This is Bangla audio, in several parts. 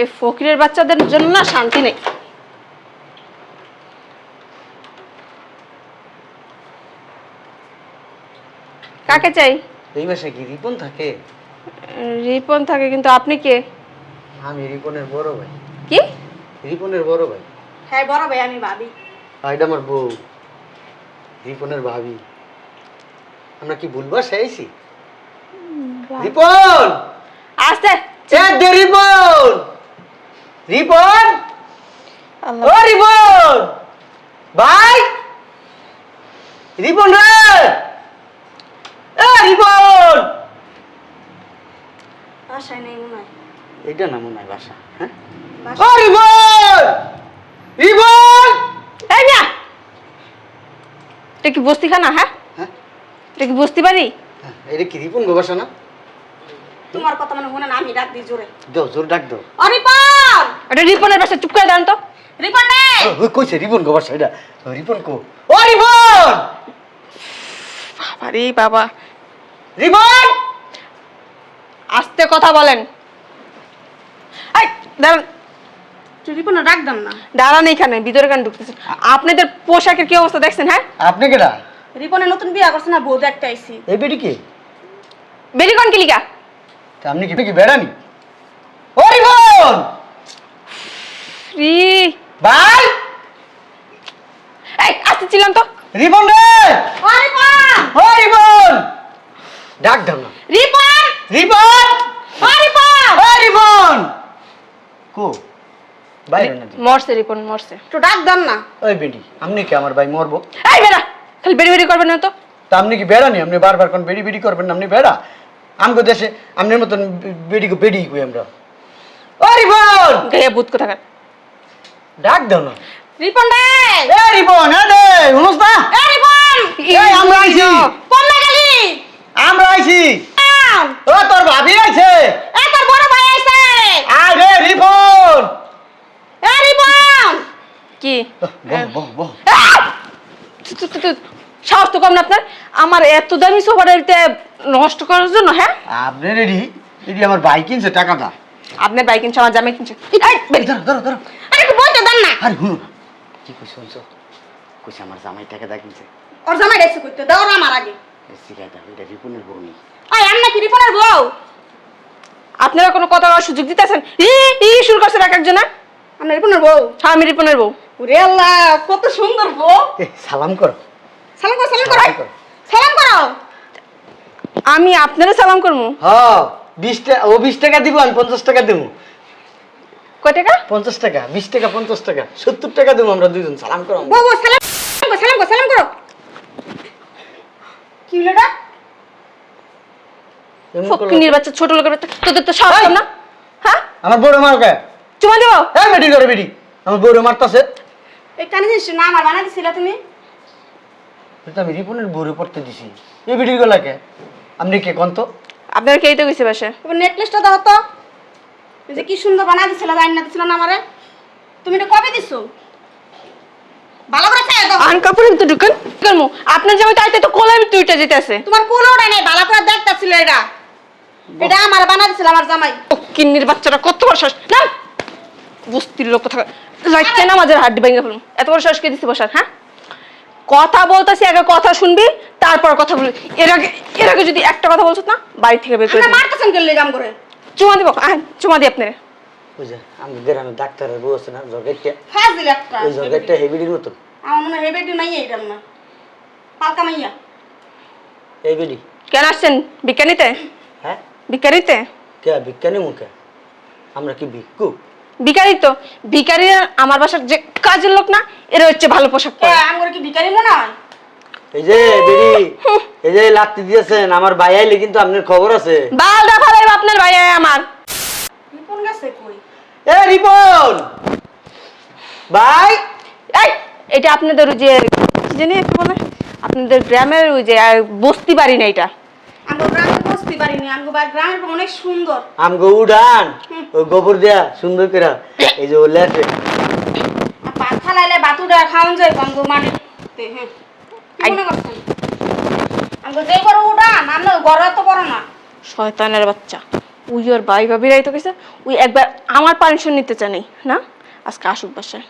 এই ফকিরের বাচ্চাদের জন্য না শান্তি নেই। কাকে চাই? এই বাসায় কি রিপন থাকে? রিপন থাকে কিন্তু আপনি কে? আমি রিপনের বড় ভাই। কি? রিপনের বড় ভাই। হ্যাঁ বড় ভাই আমি ভাবি। এটা আমার বউ রিপনের ভাবি। আমরা কি ভুল বাসায় আইছি? রিপন! আসতে! রিপন! রিপন? ও রিপন! ভাই! রিপন রে! এ রিপন! বাসায় নেই মনে হয়। এইটা না মনে হয় বাসা হ্যাঁ? ও রিপন! রিপন! এই না এটা কি বস্তি খানা হ্যাঁ? হ্যাঁ? এটা কি বস্তি বাড়ি? হ্যাঁ, এটা কি রিপন গো বাসা না? তোমার কথা মানে মনে না আমি ডাক দিই জোরে। দাও জোর ডাক দাও। এটা রিপনের বাসা চুপ করে দাঁড়ান তো। রিপন নে! ও, কইছে রিপন গো বাসা এটা। রিপন কো। ও রিপন! আরে বাবা। রিপন! আস্তে কথা বলেন। এই দাঁড়ান। তুই রিপন ডাক দাম না। দাঁড়ান এখানে ভিতরে কেন ঢুকতেছেন? আপনাদের পোশাকের কি অবস্থা দেখছেন হ্যাঁ? আপনি কেডা? রিপনের নতুন বিয়া করছে না বউ দেখতে আইছি। এই বেটি কি? বেরিকন কিলিকা তা আপনি কি কি বেড়ানি? ও রিপন ফ্রি ভাই! এই আসতে ছিলাম তো। রিপন রে! অরিপন ও রিপন! ডাক দাও না। রিপন! রিপন! অরিপন ও রিপন! কো? না মরছে রিপন মরছে। তো ডাক দাম না। ওই বেডি আপনি কি আমার ভাই মরবো? এই বেড়া খালি বেরি বেরি করবেন না তো। তা আপনি কি বেড়ানি? আপনি বারবার কোন বেডি বেডি করবেন না? আপনি বেড়া। আমগো দেশে আপনার মতন বেডি বেডি কই আমরা। ও রিপন! গায়ে ভূত কোথাকার? ডাক দাও না। রিপন রে এ রিপন এ দে শুনুস না? এ রিপন! এই আমরা আইছি। পম্মা গেলি? আমরা আইছি। ও তোর ভাবি আইছে। এ তোর বড় ভাই আইছে। আয় রে রিপন! এ রিপন! কি? বহ বহ সাহস তো কম না আপনার। আমার এত দামি সোফাটা নষ্ট করার জন্য হ্যাঁ? আপনি রেডি এডি আমার ভাই কিনছে টাকাটা আপনার বাইক কিনছে আমার জামাই কিনছে। ধরো ধরো ধরো। আরে একটু বইতে দেন না। আরে শুনো কি কই শুনছো? কইছে আমার জামাই টাকাটা কিনছে। ওর জামাই ডাইছে কইতে দাও না আমার আগে। সিগারেটটা ওইটা রিপনের বউ নেই ওই আমি নাকি রিপনের বউ? আপনারা কোনো কথা বলার সুযোগ দিতেছেন? ই ই শুরু করছেন এক একজনা। আমি রিপনের বউ। হ্যাঁ আমি রিপনের বউ। ওরে আল্লাহ কত সুন্দর বউ। সালাম করো সালাম করো। সালাম করো। সালাম করো। আমি আপনারা সালাম করব হ্যাঁ বিশ টাকা ও বিশ টাকা দিব আমি পঞ্চাশ টাকা দেবো। কয় টাকা? পঞ্চাশ টাকা বিশ টাকা পঞ্চাশ টাকা সত্তর টাকা দেবো আমরা দুজন সালাম করো বউ বউ সালাম করো সালাম করো সালাম করো কি হলো এটা ফকিনির বাচ্চা ছোট লোকের বাচ্চা তোদের তো কম না? হ্যাঁ? আমার বড় মার কে চুমা দেবো? হ্যাঁ বেটি করে বেটি। আমার বড় মারতাছে। এই কানে জিনিস না আমার বানাই দিছিলা তুমি। এটা আমি রিপনের বড় পড়তে দিছি। এই বেটির গলাকে আপনি কে তো? আপনারা কে তো গেছে বাসে নেকলেসটা দাও তো। এই যে কি সুন্দর বানাই দিছিলা জানি না দিছিলা না আমারে? তুমি এটা কবে দিছো? ভালো করে চাই দাও। আন কাপড়ের ভিতরে ঢুকেন। কেন আপনার জামাই তাইতে তো কোলের ভিতরে উঠে যেতে আছে তোমার কোন ওটা নেই ভালো করে দেখতাছিল এটা। এটা আমার বানা দিছিল আমার জামাই। কিন্নির বাচ্চাটা কত বড় শ্বাস না! বস্তির লোক কোথা লাগছে না আমাদের হাড্ডি ভেঙে ফেলুন এত বড় শ্বাস কে দিচ্ছে বসার হ্যাঁ? কথা বলতেছি আগে কথা শুনবি তারপর কথা বলবি। এর আগে এর আগে যদি একটা কথা বলছো না বাড়ি থেকে বের করে দেবো। মারতেছেন কেন কাম করে চুমা দিব আহ চুমা দিই আপনার। বুঝে আমি গ্রামে ডাক্তারের বউ আছে না জগেটটা ফাঁস দিলে একটা। ওই জগেটটা হেবিডির মতো আমার মনে হয় হেবেডি নাই এটা না পালকা মাইয়া। এই বেডি কেন আসছেন? বিজ্ঞানীতে হ্যাঁ? বিজ্ঞানীতে কে বিজ্ঞানী মুখে আমরা কি ভিক্ষু ভিকারি তো। ভিকারি আমার বাসার যে কাজের লোক না এরা হচ্ছে ভালো পোশাক পরে। আমার কি ভিখারি মনে হয়? এই যে বেডি এই যে লাত্তি দিয়েছেন আমার ভাই আইলে কিন্তু আপনার খবর আছে। বালদা ফালাই আপনার ভাই আয় আমার। রিপন গেছে কই? এ রিপন! ভাই! এই এটা আপনাদের ওই যে কি জানি একটু বলে আপনাদের গ্রামের ওই যে বস্তি বাড়ি না এটা? আমগো বসতে পারিনি। আমগো গ্রামের অনেক সুন্দর। আমগো উড়ান। ওই গোবর দেয়া সুন্দর করে। এই যে ও পাত ফালাইলে বাতুটা খাওয়ান যায় আমগো হ্যাঁ কি মনে করছেন? আমগো উড়ান আমরা তো বড় না। শয়তানের বাচ্চা। উই ওর ভাই ভাবিরাই তো গেছে। উই একবার আমার পারমিশন নিতে চায় নাই না? আজকে আসুক বাসায়।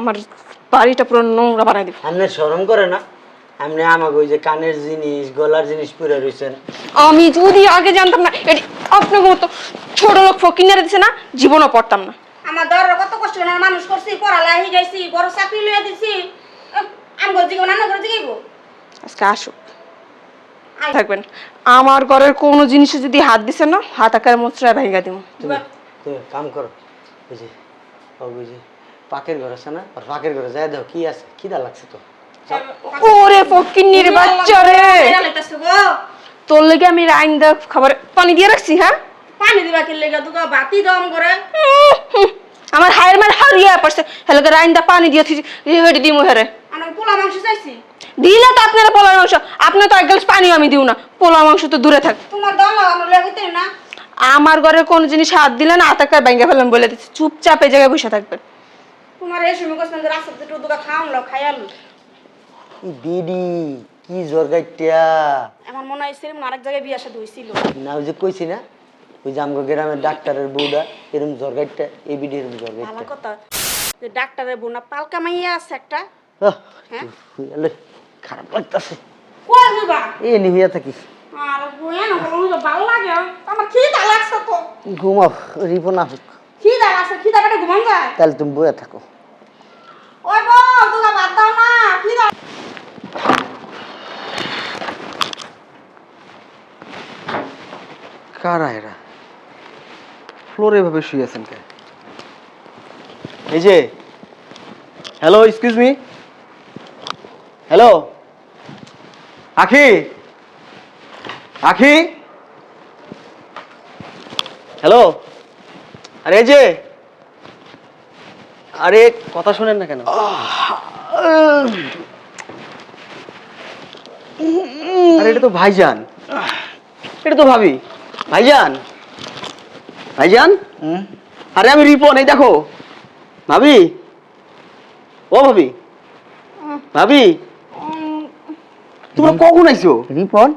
আমার বাড়িটা পুরো নোংরা বানাই দিব। আপনি শরম করে না? আপনি আমাকে ওই যে কানের জিনিস গলার জিনিস পরে রয়েছেন আমি যদি আগে জানতাম না এটি আপনাকে মতো ছোট লোক ফকিনারে দিছে না জীবনও পড়তাম না আমার দর কত কষ্ট না মানুষ করছি পড়ালাই যাইছি বড় চাকরি লইয়া দিছি আমি গো জিগো না করে জিগাইবো আজকে আসুক থাকবেন আমার ঘরের কোনো জিনিসে যদি হাত দিছে না হাত আকার মোচড়ায় ভেঙে দিব তুমি তুমি কাম করো বুঝি ও বুঝি পাকের ঘর আছে না আর পাকের ঘরে যাই দাও কি আছে খিদা লাগছে তো ওরে ফকিন্নির বাচ্চা রে। তোর লেগে আমি রাইন দা খাবার পানি দিয়ে রাখছি হ্যাঁ? পানি দিবা কি লেগে? দুগা বাতি দম করে আমার হায়ের মার হারিয়ে পড়ছে। হেলে রাইন দা পানি দিয়ে থুই হেডি দিমু হেরে। আমি পোলা মাংস চাইছি? দিলে তো আপনারা পোলার মাংস আপনি তো এক গ্লাস পানিও আমি দিও না। পোলা মাংস তো দূরে থাক। তোমার আমরা লইয়া হইতে না। আমার ঘরে কোন জিনিস হাত দিলে না আতাকার ব্যাঙ্গে ফেলেন বলে দিচ্ছি। চুপচাপ এই জায়গায় বসে থাকবেন। তোমার এই সময় কষ্ট রাস্তাতে বিডি কি জ্বর গাইটিয়া আমার মনে হয় সেরকম আরেক জায়গায় বিয়া সাথে হয়েছিল না ওই যে কইছি না ওই যে আমগো গ্রামের ডাক্তারের বউটা এরম এই বিডি এরম ভালো কথা। যে ডাক্তারের বোনা পালকা মাইয়া আছে একটা। হ্যাঁ? খারাপ লাগতাছে। কই হইবা এ নি হইয়া থাকিস আর না বলো ভালো লাগে। আমার খিদা লাগছে তো। ঘুমাও না হোক খিদা লাগছে খিদা কাটে ঘুমান যায়? তাহলে তুমি বয়ে থাকো। ওই বউ বাদ দাও না খিদা কারা এরা? ফ্লোরে এভাবে শুয়ে আছেন কে এই যে হ্যালো এক্সকিউজ মি হ্যালো আখি? আখি? হ্যালো আরে এই যে, আরে কথা শোনেন না কেন? আরে এটা তো ভাইজান। এটা তো ভাবি। ভাইজান? ভাইজান? আরে আমি রিপন এই দেখো। ভাবি? ও ভাবি? ভাবি? তোমরা কখন আইছো? রিপন?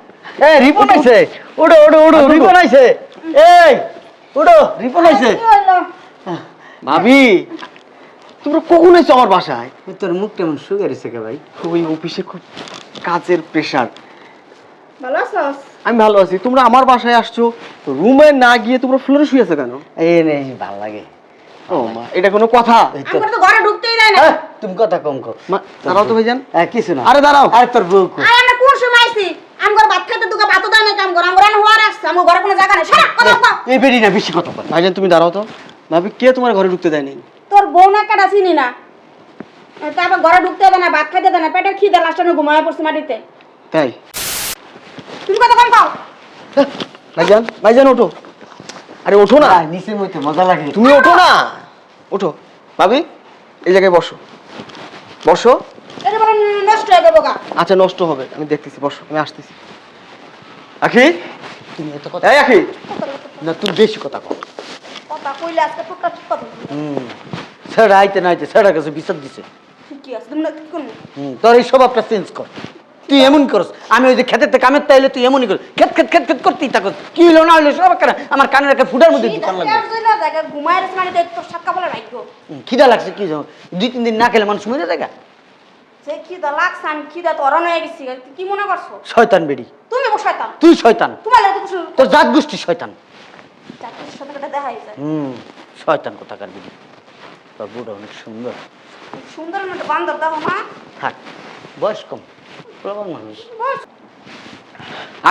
এ রিপন আইছে। ওড়ো ওড়ো ওড়ো রিপন আইছে। এই ওড়ো রিপন আইছে। ভাবি তোমরা কখন আইছো আমার বাসায়? তোর মুখ কেমন সুগার এসে কে ভাই? খুবই অফিসে খুব কাজের প্রেসার ভালো আছস? আমি ভালো আছি। তোমরা আমার বাসায় আসছো রুমে না গিয়ে তোমরা ফ্লোরে শুয়ে আছো কেন? এই নে ভালো লাগে। ও মা এটা কোনো কথা? আমার তো ঘরে ঢুকতেই দেয় না। হ্যাঁ, তুমি কথা কম কো। মা দাঁড়াও তো ভাইজান। হ্যাঁ, কিছু না। আরে দাঁড়াও। আরে তোর বউ কো। আই আমরা কোন সময় আইছি? আমগর ভাত খাইতে দুগা ভাত দাও না কাম কর আমগর আন হওয়ার আসছে আমগর ঘরে কোনো জায়গা নেই। সারা কথা কথা এই বেরি না বেশি কথা বল। ভাইজান তুমি দাঁড়াও তো। ভাবি কে তোমার ঘরে ঢুকতে দেয়নি তোর বউ না কাটা চিনি না? তারপর ঘরে ঢুকতে দেয় না ভাত খাইতে দেয় না পেটের খিদে লাস্টে ঘুমায় পড়ছে মাটিতে। তাই? তুমি হ্যাঁ, ভাইজান ভাইজান ওঠো। আরে ওঠো না। নিচে মইতে মজা লাগে। তুমি ওঠো না। ওঠো। ভাবি এই জায়গায় বসো। বসো। নষ্ট হয়ে যাব আচ্ছা নষ্ট হবে। আমি দেখতেছি বসো আমি আসতেছি। আখি? তুমি এত কথা এই আখি। না তুমি বেশি কথা কও। কথা কইলে আজকে টুকটা টুকটা হুম। সেটা আইতে না আইতে সেটা কাছে বিচার দিছে। কি আছে তুমি না কি করব হুম তোর এই স্বভাবটা চেঞ্জ কর। তুই এমন করস? আমি ওই যে খেতে কামের তাইলে তুই এমনই কর খেত খেত খেত খেত করতেই থাকস। কি হলো না হলো সব কেন আমার কানের একটা ফুটার মধ্যে ঘুমায় তোর সাতকা বলে রাখব। খিদা লাগছে কি দুই তিন দিন না খেলে মানুষ মরে যায় সে খিদা লাগছে আমি খিদা তো অরণ হয়ে গেছি তুই কি মনে করছ? শয়তান বেড়ি। তুমি শয়তান। তুই শয়তান। তোমার লাগে কিছু তোর জাত গোষ্ঠী শয়তান। দেখা যায় হুম শয়তান কোথাকার বেড়ি। তোর বুড়ো অনেক সুন্দর। সুন্দর বান্দর দেখো মা। থাক বয়স কম। প্রবল মানুষ।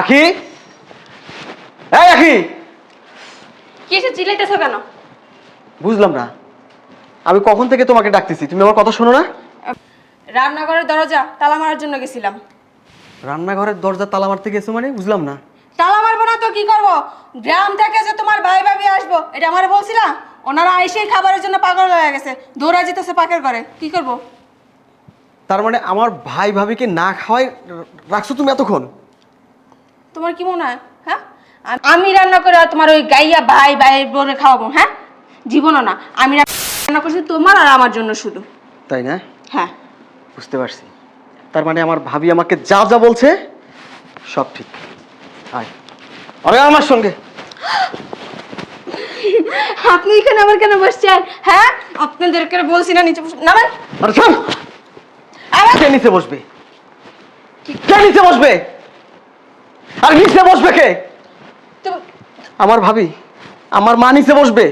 আখি? এই আখি! কি এসে চিলাইতেছো কেন? বুঝলাম না। আমি কখন থেকে তোমাকে ডাকতেছি? তুমি আমার কথা শোনো না? রান্নাঘরের দরজা তালা মারার জন্য গেছিলাম। রান্নাঘরের দরজা তালা মারতে গেছো মানে? বুঝলাম না। তালা মারবো না তো কি করব? গ্রাম থেকে যে তোমার ভাই ভাবি আসব এটা আমার বলছিলা ওনারা এসেই খাবারের জন্য পাগল হয়ে গেছে। দৌড়া যেতেছে পাকের করে কি করব? তার মানে আমার ভাই ভাবিকে না খাওয়াই রাখছো তুমি এতক্ষণ? তোমার কি মনে হয় হ্যাঁ? আমি রান্না করে আর তোমার ওই গাইয়া ভাই ভাই বোনে খাওয়াবো হ্যাঁ? জীবনও না। আমি রান্না করছি তোমার আর আমার জন্য শুধু। তাই না? হ্যাঁ। বুঝতে পারছি। তার মানে আমার ভাবি আমাকে যা যা বলছে সব ঠিক। আয়। আরে আমার সঙ্গে। আপনি এখানে আবার কেন বসছেন হ্যাঁ? আপনাদেরকে বলছি না নিচে নামেন। আরে শোন কে নিচে বসবে? কে নিচে বসবে? আর নিচে বসবে কে? আমার ভাবি আমার মা নিচে বসবে।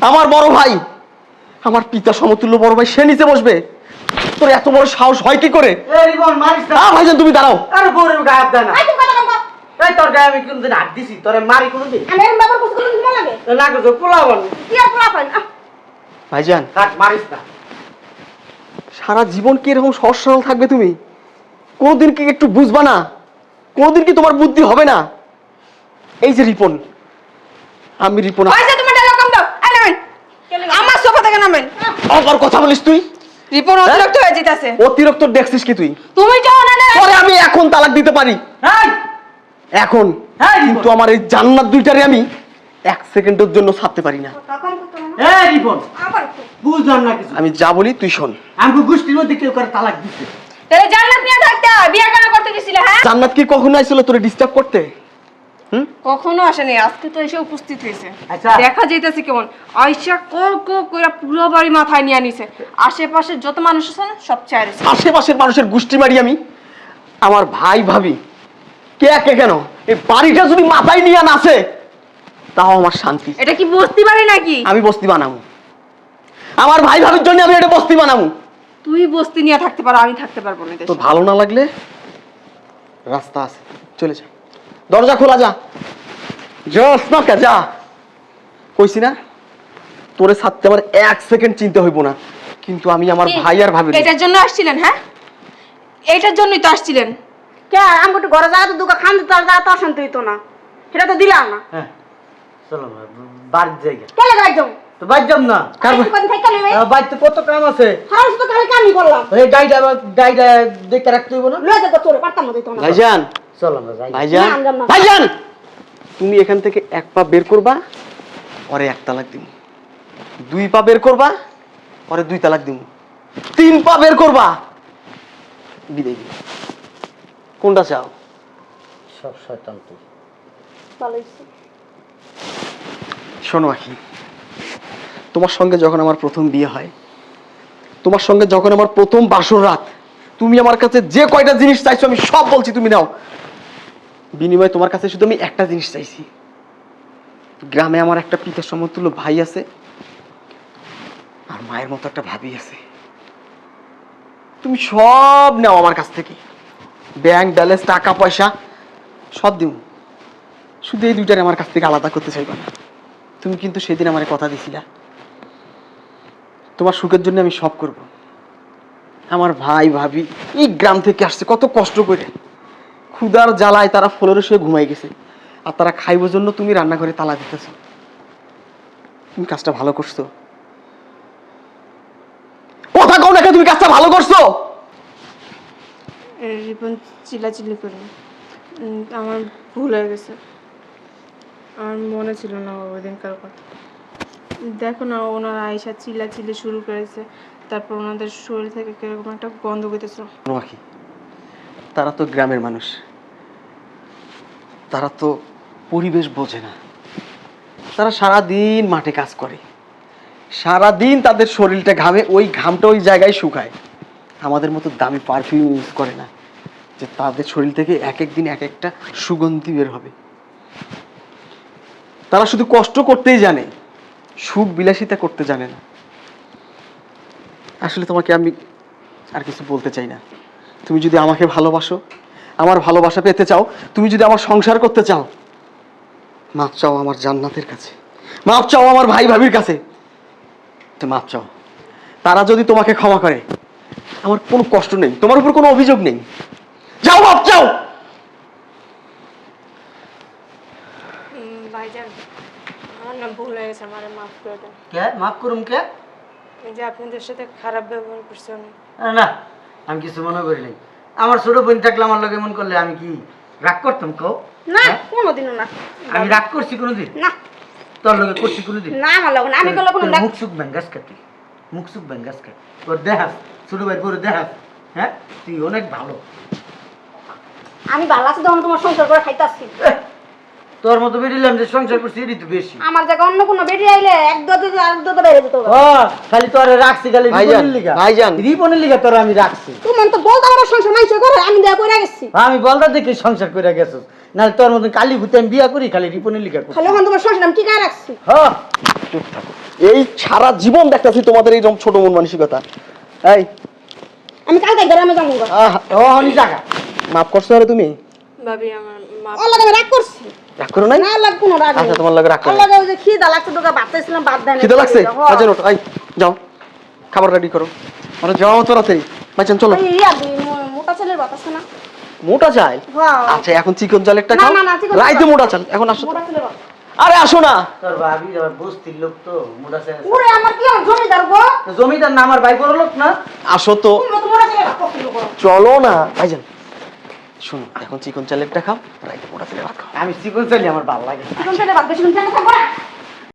আমার বড় ভাই আমার পিতা সমতুল্য বড় ভাই সে নিচে বসবে। তোর এত বড় সাহস হয় কি করে? এই রিবন মারিস না। আ ভাইজান তুমি দাঁড়াও। আরে গায়ে হাত দেয় না। এই তোর গায়ে আমি কোনদিন হাত দিছি তোরে মারি কোনদিন? আমি এরকম লাগে? না করছ পোলাবন কি আর পোলা পাই আহ, ভাইজান। কাট মারিস না। সারা জীবন কি এরকম সহজ সরল থাকবে তুমি? কোনোদিন কি একটু বুঝবা না? কোনোদিন কি তোমার বুদ্ধি হবে না? এই যে রিপন আমি রিপন আমার সোফা থেকে নামেন। আবার কথা বলিস তুই? রিপন অতিরিক্ত হয়ে যেতেছে। অতিরিক্ত দেখছিস কি তুই? তুমি যাও না না পরে আমি এখন তালাক দিতে পারি। এই এখন। হ্যাঁ, কিন্তু আমার এই জান্নাত দুইটারে আমি এক সেকেন্ডের জন্য ছাড়তে পারি না। না। আবার বুঝলাম না কিছু। আমি যা বলি তুই শোন। আমাকে গোষ্ঠীর মধ্যে কেউ করে তালাক দিছে। তাহলে জান্নাত নিয়ে থাকতে বিয়ে কেন করতে গেছিলে হ্যাঁ? জান্নাত কি কখনো আইছিল তোরে ডিস্টার্ব করতে? কখনো আসেনি আজকে তো এসে উপস্থিত হয়েছে। আচ্ছা। দেখা যাইতেছে কেমন? কো কো পুরো বাড়ি মাথায় নিয়ে নিছে আশেপাশে যত মানুষ আছে সব চাইছে আশেপাশের মানুষের গোষ্ঠী মারি আমি আমার ভাই ভাবি কে কে কেন? এই বাড়িটা যদি মাথায় নিয়ে নাচে তাও আমার শান্তি। এটা কি বস্তি পারি নাকি? আমি বস্তি বানাবো। আমার ভাই ভাবির জন্য আমি এটা বস্তি বানাবো। তুই বস্তি নিয়ে থাকতে পারো আমি থাকতে পারব না তো ভালো না লাগলে রাস্তা আছে চলে যা। দরজা খোলা যা। জস না কে যা। কইছি না তোরে ছাড়তে আমার এক সেকেন্ড চিন্তা হইব না। কিন্তু আমি আমার ভাই আর ভাবি এটার জন্য আসছিলেন হ্যাঁ? এটার জন্যই তো আসছিলেন। কে আমি একটু ঘরে যাওয়া তো দুটো খান দিতে আর যাওয়া তো অশান্তি হইতো না। সেটা তো দিলাম না। হ্যাঁ। চলো না, বাড়ির জায়গা তো বাড়ি না বাড়িতে কত কাম আছে? রাখতে হইব না? ভাইজান। চলো না ভাইজান। না, আমরা না। ভাইজান! তুমি এখান থেকে এক পা বের করবা পরে এক তালাক দিব। দুই পা বের করবা পরে দুই তালাক দিব। তিন পা বের করবা। বিদায় দিব। কোনটা চাও? সব শয়তান তুই। ভালো হইছে। শোনো, আখি। তোমার সঙ্গে যখন আমার প্রথম বিয়ে হয়, তোমার সঙ্গে যখন আমার প্রথম বাসর রাত, তুমি আমার কাছে যে কয়টা জিনিস চাইছো আমি সব বলছি, তুমি নাও। বিনিময়ে তোমার কাছে শুধু আমি একটা জিনিস চাইছি। গ্রামে আমার একটা পিতার সমতুল্য ভাই আছে, আর মায়ের মতো একটা ভাবি আছে। তুমি সব নাও আমার কাছ থেকে। ব্যাংক ব্যালেন্স, টাকা পয়সা, সব দিব শুধু এই দুইটারে আমার কাছ থেকে আলাদা করতে চাইবা না। তুমি কিন্তু সেদিন আমার কথা দিছিলা। তোমার সুখের জন্য আমি সব করব। আমার ভাই, ভাবি, এই গ্রাম থেকে আসছে, কত কষ্ট করে। ক্ষুদার জ্বালায় তারা ফ্লোরে শুয়ে ঘুমাই গেছে। আর তারা খাইবার জন্য তুমি রান্নাঘরে তালা দিতেছো। তুমি কাজটা ভালো করছ। কথা কও না কেন, তুমি কাজটা ভালো করছ? রিপন, চিল্লাচিল্লি করি আমার ভুল হয়ে গেছে। আমার মনে ছিল না ওই দিনকার কথা। দেখো না, ওনারা আয়সা চিল্লাচিল্লি শুরু করেছে। তারপর ওনাদের শরীর থেকে কীরকম একটা গন্ধ পেতেছিল নোয়াকি তারা তো গ্রামের মানুষ। তারা তো পরিবেশ বোঝে না। তারা সারা দিন মাঠে কাজ করে। সারা দিন তাদের শরীরটা ঘামে, ওই ঘামটা ওই জায়গায় শুকায়। আমাদের মতো দামি পারফিউম ইউজ করে না, যে তাদের শরীর থেকে এক এক দিন এক একটা সুগন্ধি বের হবে। তারা শুধু কষ্ট করতেই জানে, সুখ বিলাসিতা করতে জানে না। আসলে তোমাকে আমি আর কিছু বলতে চাই না। তুমি যদি আমাকে ভালোবাসো, আমার ভালোবাসা পেতে চাও, তুমি যদি আমার সংসার করতে চাও, মাপ চাও আমার জান্নাতের কাছে, মাপ চাও আমার ভাই ভাবির কাছে মাপ চাও। তারা যদি তোমাকে ক্ষমা করে, আমার কোনো কষ্ট নেই, তোমার উপর কোনো অভিযোগ নেই। যাও, মাপ চাও ভাইজান আমার না ভুল হয়ে গেছে আমার মাফ করে দেন। কে? মাফ করুম কে? এই যে আপনাদের সাথে খারাপ ব্যবহার করছি আমি। আরে না আমি কিছু মনে করি নাই। আমার ছোট বোন থাকলে আমার লোক এমন করলে আমি কি রাগ করতাম কও? না হ্যাঁ? কোনোদিনও না। আমি রাগ করছি কোনোদিন? না। তোর লোকে করছি কোনোদিন? না আমার লগে না। আমি কোনো দেখ মুখ সুখ ব্যাঙ্গাস কাটি মুখ সুখ ব্যাঙ্গাস কাটি তোর দেহাস ছোট ভাই পরে দেহাস হ্যাঁ? তুই অনেক ভালো। আমি ভালো আছি তখন তোমার সংসার করে খাইতে আসছি। তোর মতো বেরিলাম যে সংসার করছি এটাই তো বেশি। আমার জায়গায় অন্য কোনো বেটি আইলে এক দতে আর দতে বেড়ে যেত ও খালি তোরে রাখছি খালি ভাইজান, রিপনের লিগা। ভাইজান। রিপনের লিগা তোর আমি রাখছি। তুমি তো বলতে আমার সংসার মাইছে করে আমি দেয়া কইরা গেছি। আমি বলদা দেখে সংসার করে গেছিস। নাহলে তোর মতন কালি ভূতে আমি বিয়া করি খালি রিপনের লিগা করি খালি তোমার সংসার আমি টিকায় রাখছি? হ্যাঁ। চুপ থাকো। এই সারা জীবন দেখতেছি তোমাদের এইরকম ছোট মন মানসিকতা। এই। আমি কালকে গ্রামে যাব। আহ, ও হনি জায়গা মাফ করছ আরে তুমি? ভাবি আমার মা ওর লাগে রাগ করছি। রাগ করো নাই? না লাগ কোনো রাগ আচ্ছা তোমার লাগে রাগ করো। লাগে ওই যে খিদা লাগছে তোকে ভাত চাইছিলাম ভাত দেয় লাগছে? ওঠো এই যাও। খাবার রেডি করো। মানে চলো। ইয়া মোটা ছেলের ভাত না মোটা। আচ্ছা এখন চিকন খাও। না, চিকন রাইতে মোটা চাল। এখন আসো। আরে আসো না। তোর ভাবি বস্তির লোক তো মোটা। ওরে আমার কি জমিদার গো? জমিদার না আমার ভাই বড় লোক না। আসো তো। চলো না। ভাইজান শোনো এখন চিকন চালেরটা খাও রাইতে মোটা চালের ভাত খাও। আমি চিকন চাইলে আমার ভালো লাগে। চিকন ভাত বেশি খেতে থাকব না?